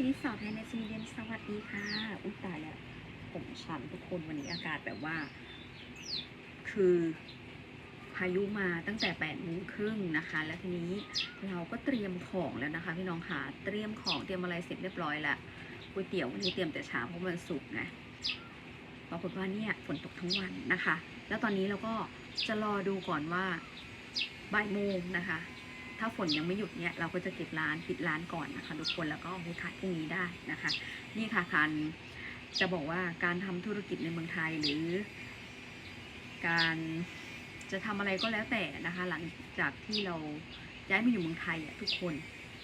ชินิสาวไทยในสวีเดนสวัสดีค่ะ อุ้ยตายแล้ว ผมฉันทุกคนวันนี้อากาศแบบว่า คือพายุมาตั้งแต่8ปดโมงครึ่งนะคะ แล้วทีนี้เราก็เตรียมของแล้วนะคะ พี่น้องค่ะเตรียมของเตรียมอะไรเสร็จเรียบร้อยล้วก๋วยเตี๋ยววันนี้เตรียมแต่เช้าเพราะมันสุกร์ไงปรากฏว่าเนี่ยฝนตกทั้งวันนะคะ แล้วตอนนี้เราก็จะรอดูก่อนว่าบ่ายโมงนะคะ ถ้าฝนยังไม่หยุดเนี่ยเราก็จะเก็บร้านปิดร้านก่อนนะคะทุกคนแล้วก็เอาไปขายพรุ่งนี้ได้นะคะ นี่ค่ะการจะบอกว่าการทำธุรกิจในเมืองไทยหรือ การจะทำอะไรก็แล้วแต่นะคะ หลังจากที่เราย้ายมาอยู่เมืองไทยอะทุกคน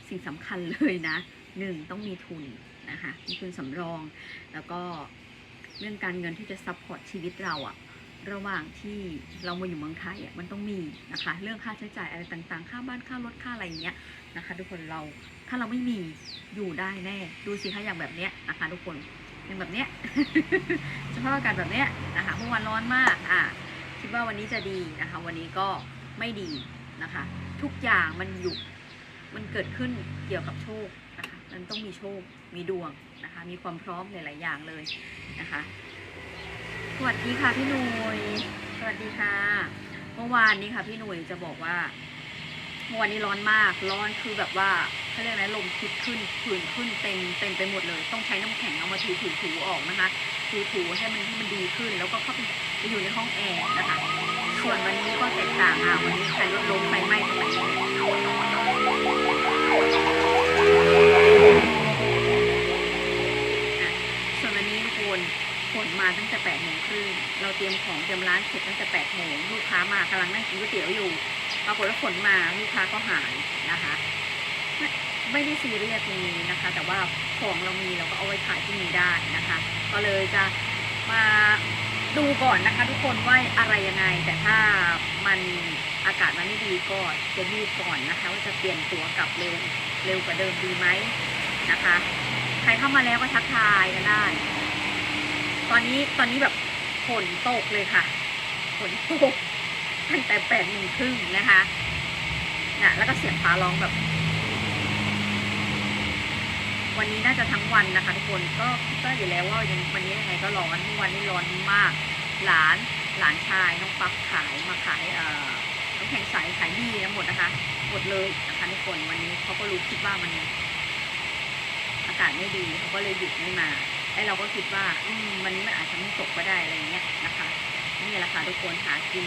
สิ่งสำคัญเลยนะหนึ่งต้องมีทุนนะคะมีทุนสำรอง แล้วก็เรื่องการเงินที่จะซัพพอร์ตชีวิตเราอะ ระหว่างที่เรามาอยู่เมืองไทยอะมันต้องมีนะคะ เรื่องค่าใช้จ่ายอะไรต่างๆ ค่าบ้านค่ารถค่าอะไรอย่างเงี้ยนะคะ ทุกคนเราถ้าเราไม่มีอยู่ได้แน่ ดูสิคะอย่างแบบเนี้ยนะคะทุกคนอย่างแบบเนี้ยสภาพอากาศแบบเนี้ยนะคะเมื่อวานร้อนมากอะคิดว่าวันนี้จะดีนะคะ วันนี้ก็ไม่ดีนะคะ ทุกอย่างมันอยู่มันเกิดขึ้นเกี่ยวกับโชคนะคะมันต้องมีโชคมีดวงนะคะ มีความพร้อมหลายๆอย่างเลยนะคะ สวัสดีค่ะพี่หนุยสวัสดีค่ะ เมื่อวานนี้ค่ะพี่หนุยจะบอกว่าเมื่อวานนี้ร้อนมาก ร้อนคือแบบว่าเขาเรียกอะไรลมพิษขึ้นผื่นขึ้นเต็มเต็มไปหมดเลย ต้องใช้น้ำแข็งเอามาถูถูถูออกนะคะถูถูให้มันให้มันดีขึ้น แล้วก็เข้าไปไปอยู่ในห้องแอร์นะคะ ส่วนวันนี้ก็แตกต่างค่ะวันนี้ใครรถล้มไฟไหม้ตรงไห มาตั้งแต่แปดโมงครึ่งเราเตรียมของเตรียมร้านเสร็จตั้งแต่แปดโมงลูกค้ามากำลังนั่งกินก๋วยเตี๋ยวอยู่ปรากฏว่าฝนมาลูกค้าก็หายนะคะไม่ไม่ได้ซีเรียสตรงนี้นะคะ แต่ว่าของเรามีเราก็เอาไว้ขายที่นี่ได้นะคะ ก็เลยจะมาดูก่อนนะคะ ทุกคนว่าอะไรยังไง แต่ถ้ามันอากาศมันไม่ดีก็จะดูก่อนนะคะ ว่าจะเปลี่ยนตัวกลับเร็วเร็วกว่าเดิมดีไหมนะคะ ใครเข้ามาแล้วก็ทักทายกันได้ อนนี้ตอนนี้แบบฝนตกเลยค่ะฝนตกตั้งแต่แปดโมงครึ่งนะคะน่ะแล้วก็เสียงฟ้าร้องแบบ วันนี้น่าจะทั้งวันนะคะ ทุกคนก็คิดว่าอยู่แล้วว่ายังวันนี้ยังไงก็ร้อนวันนี้ร้อนมาก หลานหลานชายน้องปั๊บขายมาขายเอ่อน้ำแข็งใสขายดีทั้งหมดนะคะหมดเลยนะคะทุกคนวันนี้เขาก็รู้คิดว่ามันอากาศไม่ดีเขาก็เลยหยุดไม่มา ไอ้เราก็คิดว่าอืมันนี้มันอาจจะไม่ตกก็ได้อะไรเงี้ยนะคะนี่แหละค่ะทุกคนหากิน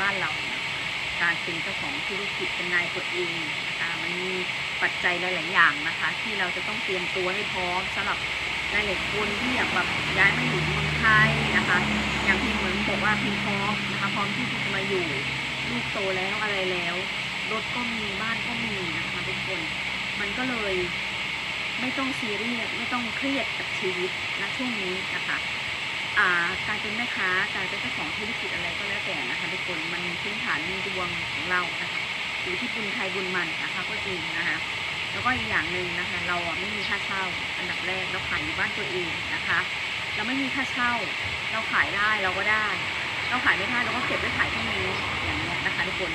บ้านเรานะคะการเป็นเจ้าของธุรกิจเป็นนายตัวเองนะคะมันมีปัจจัยหลาย ๆ อย่างนะคะ ที่เราจะต้องเตรียมตัวให้พร้อมสำหรับหลายๆคนที่อยากแบบย้ายมาอยู่เมืองไทยนะคะ อย่างพิมเหมือนบอกว่าพิมพร้อมนะคะพร้อมที่จะมาอยู่ลูกโตแล้วอะไรแล้วรถก็มีบ้านก็มีนะคะทุกคน มันก็เลย ไม่ต้องซีเรียสไม่ต้องเครียดกับชีวิตนะช่วงนี้นะคะการเป็นแม่ค้าการเป็นเจ้าของธุรกิจอะไรก็แล้วแต่นะคะทุกคนมันมีพื้นฐานมีดวงของเรานะคะอยู่ที่บุญใครบุญมันนะคะก็จริงนะคะแล้วก็อีกอย่างหนึ่งนะคะ เราไม่มีค่าเช่า อันดับแรกเราขายอยู่บ้านตัวเองนะคะ เราไม่มีค่าเช่า เราขายได้เราก็ได้ เราขายไม่ได้เราก็เก็บไว้ขายที่นี้อย่างเงี้ยนะคะทุกคน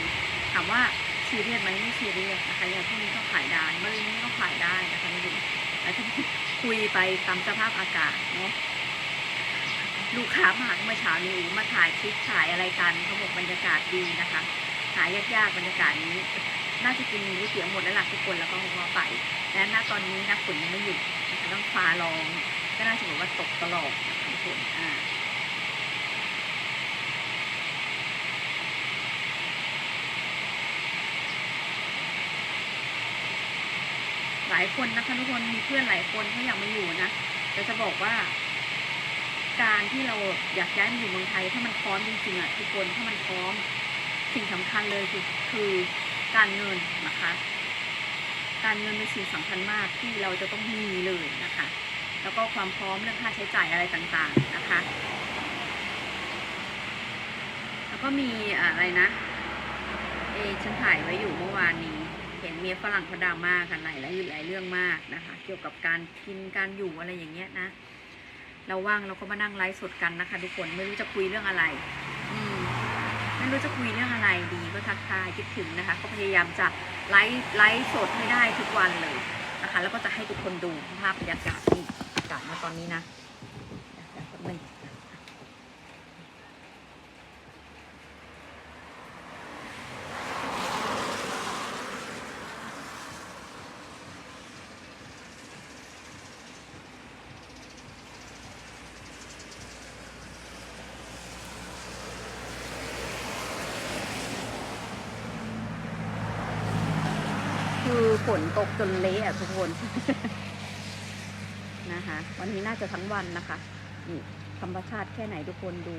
ถามว่าซีเรียสไหมไม่ซีเรียสนะคะอย่างพวกนี้ก็ขายได้มะเร็งนี่ก็ขายได้นะคะไม่รู้แล้วที่ คุยไปตามสภาพอากาศเนาะลูกค้ามาเมื่อเช้านี้มาถ่ายคลิปถ่ายอะไรกันเขาบอกบรรยากาศดีนะคะหายากๆบรรยากาศนี้ น่าจะกินก๋วยเตี๋ยวหมดแล้วล่ะทุกคนแล้วก็พอไป และณตอนนี้นะฝนยังไม่หยุดนะคะต้องฟ้าร้องก็น่าจะบอกว่าตกตลอดนะคะทุกคนอ่า ลายคนนะคะทุกคนมีเพื่อนหลายคนเขาอยากมาอยู่นะแต่จะบอกว่า การที่เราอยากย้ายมาอยู่เมืองไทย ถ้ามันพร้อมจริงๆอะทุกคนถ้ามันพร้อมสิ่งสำคัญเลยคือคือการเงินนะคะ การเงินเป็นสิ่งสำคัญมากที่เราจะต้องมีเลยนะคะ แล้วก็ความพร้อมเรื่องค่าใช้จ่ายอะไรต่างๆนะคะ แล้วก็มีอะไรนะ เอฉันถ่ายไว้อยู่เมื่อวานนี้ เห็นเมียฝรั่งเขาดราม่ากันหลายหลายหลายเรื่องมากนะคะ เกี่ยวกับการกินการอยู่อะไรอย่างเงี้ยนะเราว่างเราก็มานั่งไลฟ์สดกันนะคะ ทุกคนไม่รู้จะคุยเรื่องอะไรอืมไม่รู้จะคุยเรื่องอะไรดีก็ทักทายคิดถึงนะคะ ก็พยายามจะไลฟ์ไลฟ์สดให้ได้ทุกวันเลยนะคะ แล้วก็จะให้ทุกคนดูภาพบรรยากาศนี่อากาศมาตอนนี้นะเดี๋ยวแป๊บนึง คือฝนตกจนเละอะทุกคน นะคะ วันนี้น่าจะทั้งวันนะคะนี่ธรรมชาติแค่ไหนทุกคนดู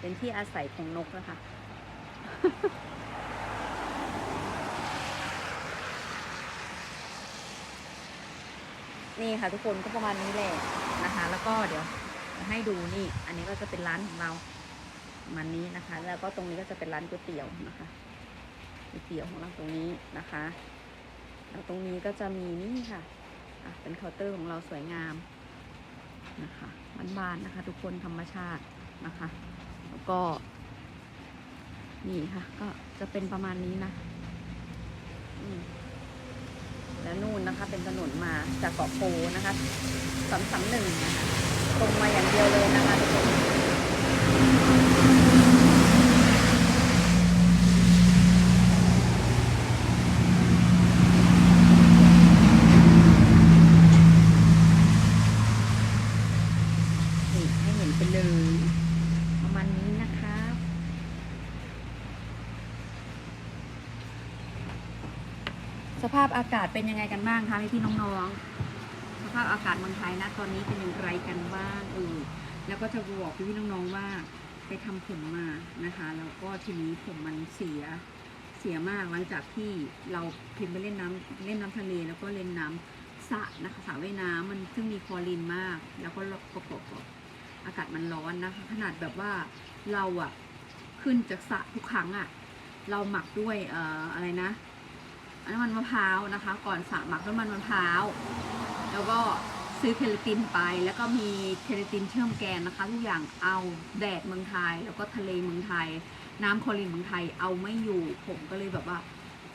เป็นที่อาศัยของนกนะคะนี่ค่ะทุกคนก็ประมาณนี้แหละนะคะ แล้วก็เดี๋ยวให้ดูนี่ อันนี้ก็จะเป็นร้านของเราประมันนี้นะคะ แล้วก็ตรงนี้ก็จะเป็นร้านก๋วยเตี๋ยวนะคะก๋วยเตี๋ยวของเราตรงนี้นะคะ แล้วตรงนี้ก็จะมีนี่ค่ะะเป็นเคาน์เตอร์ของเราสวยงามนะคะบานๆนะคะ ทุกคนธรรมชาตินะคะ แล้วก็ นี่ค่ะ ก็จะเป็นประมาณนี้นะแล้วนู่นนะคะ เป็นถนนมาจากเกาะโพนะคะสามสามหนึ่งนะคะ ตรงมาอย่างเดียวเลยนะคะทุกคนให้เห็นไปเลย ประมาณนี้นะคะ สภาพอากาศเป็นยังไงกันบ้างคะพี่พี่น้องๆ สภาพอากาศเมืองไทยนะตอนนี้เป็นอย่างไรกันบ้างเออแล้วก็จะบอกพี่พี่น้องๆว่าไปทำผมมานะคะแล้วก็ทีนี้ผมมันเสียเสียมากหลังจากที่เราพิมพ์ไปเล่นน้ำเล่นน้ำทะเลแล้วก็เล่นน้ำสระนะคะสระว่ายน้ำมันซึ่งมีคลอรีนมาก แล้วก็ประกอบกับอากาศมันร้อนนะคะขนาดแบบว่าเราอะขึ้นจากสระทุกครั้งอะเราหมักด้วยเอ่ออะไรนะ น้ำมันมะพร้าวนะคะ ก่อนสระหมักน้ำมันมะพร้าวแล้วก็ซื้อเคลาตินไปแล้วก็มีเคลาตินเชื่อมแกนนะคะ ทุกอย่างเอาแดดเมืองไทย แล้วก็ทะเลเมืองไทย น้ำโคลินเมืองไทยเอาไม่อยู่ผมก็เลยแบบว่า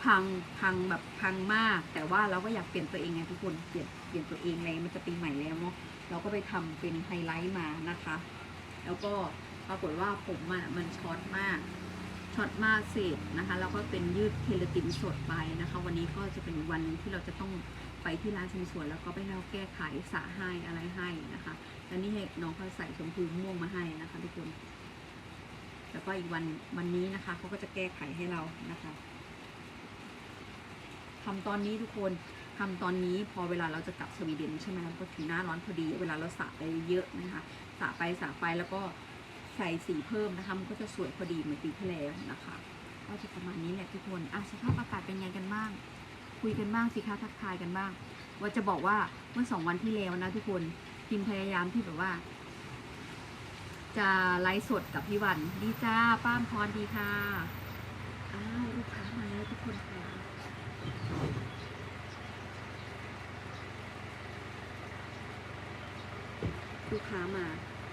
พังพังแบบพังมาก แต่ว่าเราก็อยากเปลี่ยนตัวเองไงทุกคนเปลี่ยนเปลี่ยนตัวเองเลยมันจะปีใหม่แล้วเนาะเราก็ไปทำเป็นไฮไลท์มานะคะ แล้วก็ปรากฏว่าผมอะมันช็อตมาก ช็อตมาเสร็จนะคะแล้วก็เป็นยืดเคลาตินสดไปนะคะ วันนี้ก็จะเป็นวันที่เราจะต้องไปที่ร้านชมสวนแล้วก็ไปให้เราแก้ไขสระให้อะไรให้นะคะแล้วนี่ให้น้องเขาใส่ชมพูม่วงมาให้นะคะทุกคนแล้วก็อีกวันวันนี้นะคะเขาก็จะแก้ไขให้เรานะคะทำตอนนี้ทุกคนทำตอนนี้พอเวลาเราจะกลับสวีเดนใช่ไหมมันก็ถึงหน้าร้อนพอดี เวลาเราสระไปเยอะนะคะสระไปสระไปแล้วก็ ใส่สีเพิ่มนะคะ มันก็จะสวยพอดีเหมือนปีที่แล้วนะคะก็จะประมาณนี้แหละทุกคนอะสภาพอากาศเป็นไงกันบ้าง คุยกันบ้างสิคะทักทายกันบ้าง ว่าจะบอกว่าเมื่อสองวันที่แล้วนะทุกคนพิมพยายามที่แบบว่า จะไลฟ์สดกับพี่วันดีจ้าป้ามพรดีค่ะอ้าวลูกค้ามาแล้วทุกคนค่ะลูกค้ามา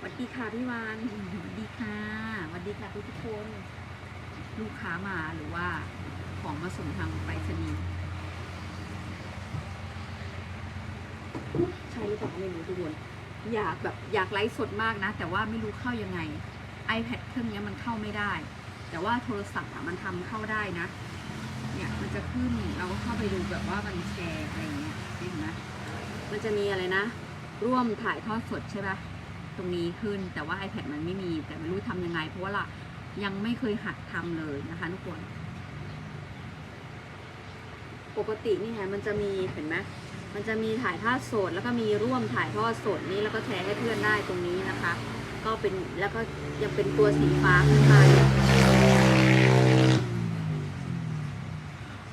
สวัสดีค่ะพี่วานสวัสดีค่ะสวัสดีค่ะทุกทุกๆคน ลูกค้ามาหรือว่าของมาส่งทางไปรษณีย์ใช่หรือเปล่าไม่รู้ทุกคนอยากแบบอยากไลฟ์สดมากนะ แต่ว่าไม่รู้เข้ายังไง iPad เครื่องเนี้ยมันเข้าไม่ได้ แต่ว่าโทรศัพท์อะมันทำเข้าได้นะ เนี่ยมันจะขึ้นเราก็เข้าไปดูแบบว่ามันแชร์อะไรอย่างเงี้ยเห็นไหมมันจะมีอะไรนะ ร่วมถ่ายทอดสดใช่ปะ ตรงนี้ขึ้น แต่ว่า iPad มันไม่มี แต่ไม่รู้ทำยังไง เพราะว่าล่ะยังไม่เคยหัดทำเลยนะคะทุกคน ปกตินี่ไงมันจะมีเห็นไหมมันจะมีถ่ายทอดสด แล้วก็มีร่วมถ่ายทอดสดนี้แล้วก็แชร์ให้เพื่อนได้ตรงนี้นะคะ ก็เป็นแล้วก็ยังเป็นตัวสีฟ้าขึ้นมาอยู่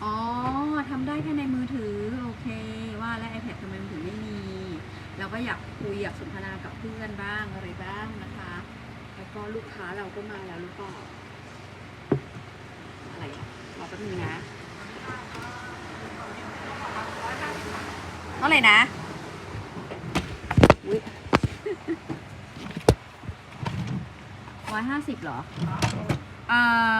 อ๋อทำได้แค่ในมือถือ โอเค ว่าแล้ว iPad ทำไมมันถึงไม่มี เราก็อยากคุยอยากสนทนากับเพื่อนบ้างอะไรบ้างนะคะ แล้วก็ลูกค้าเราก็มาแล้วหรือเปล่าอะไรรอแป๊บนึงนะเท่าไหร่นะอุ๊ยร้อยห้าสิบเหรออ่า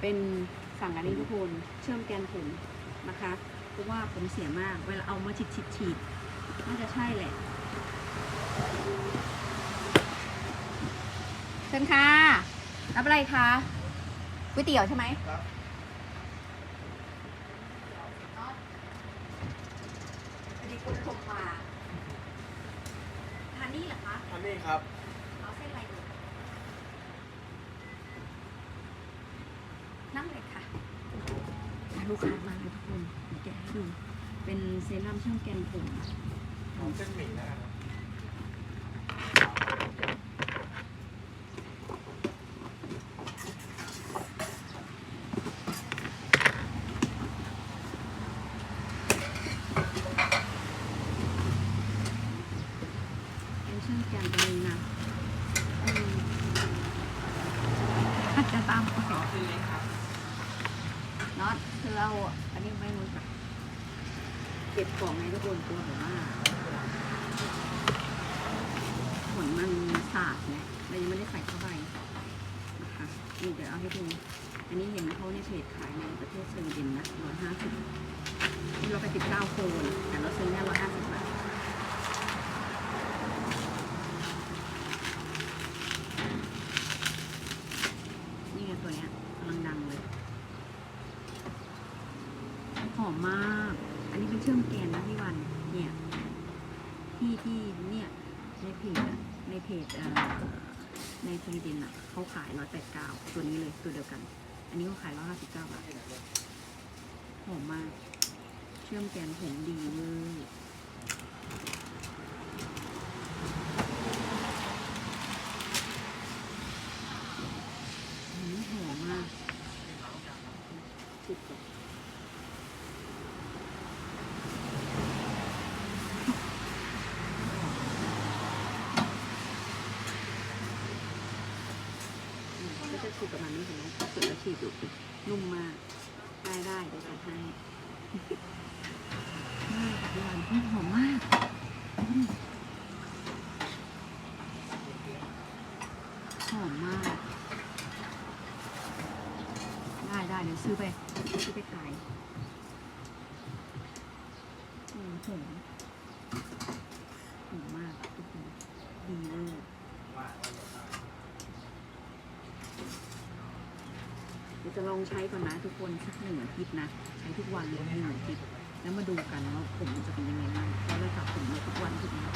เป็นสั่งอันนี้ทุกคนเชื่อมแกนผมนะคะเพราะว่าผมเสียมาก เวลาเอามาฉีดฉีดฉีดน่าจะใช่แหละเชิญค่ะรับอะไรคะก๋วยเตี๋ยวใช่ไหมครับพอดีคุณชมมาทานนี่เหรอคะอันนี้ครับ เอาเส้นอะไรดีนั่งเลยค่ะอะ ลูกค้ามาทุกคนแกะให้ดูเป็นเซรั่มช่องแกนผมของเส้นหมี่นะครับ เป็นช่องแกนตรงนี้นะอืมอาจจะตามไป ขอเส้นเล็กครับ น็อตคือเราอะอันนี้ไม่รู้จักเก็บของในทุกคนตัวแบบว่าผลมันสาดเนี่ยเรายังไม่ได้ใส่เข้าไปนะคะนี่เดี๋ยวเอาให้ดูอันนี้เห็นเขาในเพจขายในประเทศสวีเดนนะร้อยห้าสิบเราไปติดเก้าโคนแต่เราซื้อแค่ร้อยห้าสิบบาทนี่ไงตัวเนี้ยกำลังดังเลย หอมมาก อันนี้เป็นเชื่อมแกนนะพี่วัน เนี่ย ที่ที่เนี่ยในเพจอะ ในเพจในทวีดินอะเขาขายร้อยแปดเก้าตัวนี้เลยตัวเดียวกัน อันนี้เขาขายร้อยห้าสิบเก้าบาทหอมมาก เชื่อมแกนผมดีเวอร์อืมหอมมากสุดยอด อื มก็จะฉีดประมาณนี้เห็นไหมฉีดแล้วฉีดอยู่นุ่มมาก ได้ได้เดี๋ยวจัดให้นี่ค่ะพี่วันอืมหอมมากอืมหอมมาก ได้ได้เดี๋ยวซื้อไปซื้อไปขายอืมหอมหอม องใช้ก่อนนะทุกคนสักหนึ่งอาทิตย์นะ ใช้ทุกวันเลยหนึ่งอาทิตย์แล้วมาดูกันว่าผมจะเป็นยังไงบ้างเพราะเราสระผมทุกวันทุกวัน